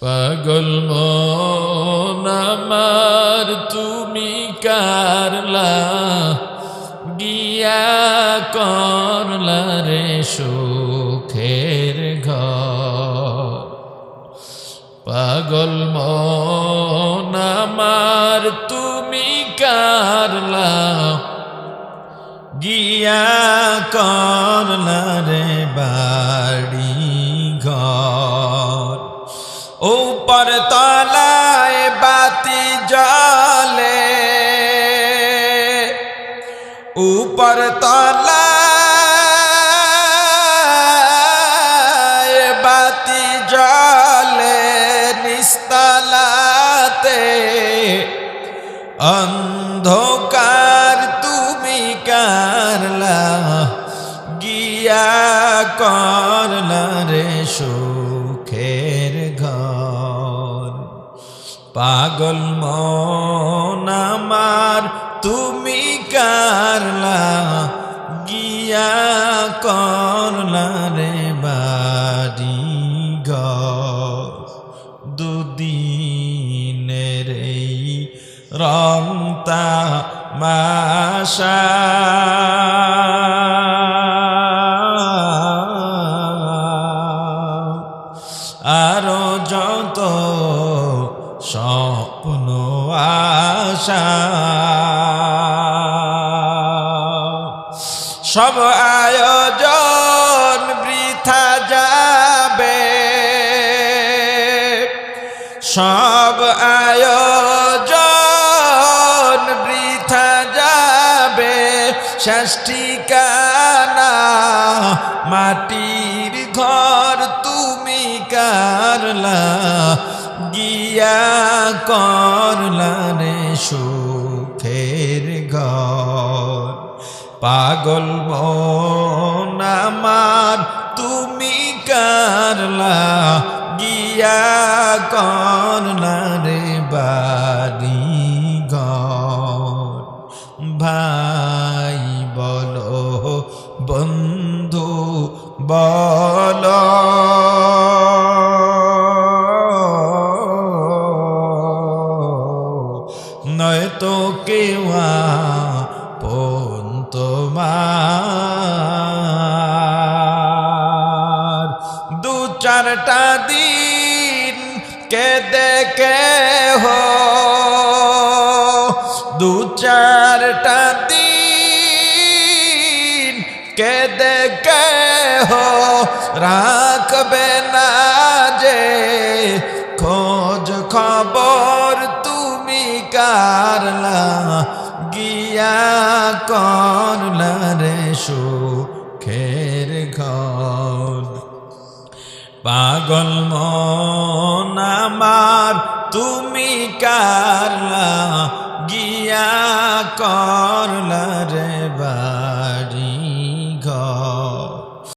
পাগল মন আমার, তুমি কারলা। গিয়া করলা রে সুখের ঘর। পাগল মন আমার, তুমি কারলা। গিয়া করলা রে বাড়ি। উপর তলায় বাতি জলে উপর তলায় বাতি জলে নিস্তলাতে। অন্ধকার তুমি কারলা, গিয়া করলা রে সুখের পাগল আমার, তুমি কারলা গিয়া করলা রে বাড়ি ঘর দুদিনের এই রংতা মাসা আরও যত স্বপ্ন আশা। সব আয়োজন বৃথা যাবে। সব আয়োজন বৃথা যাবে। শেষ ঠিকানা মাটির ঘর, তুমি কারলা। গিয়া করলা রে সুখের ঘর। পাগল আমার, তুমি কারলা গিয়া করলা রে বাড়ি ঘর ভাই বলো বন্ধু, বল নয়তো কেওয়া পন তোমার দু চারটা দিন কে দেখে হো দু চারটা দিন কে দেখে হো রাখবে না যে খোঁজ খবর কারলা গিয়া করলা রে সুখের ঘর। পাগল মন আমার, তুমি কারলা গিয়া করলা রে বা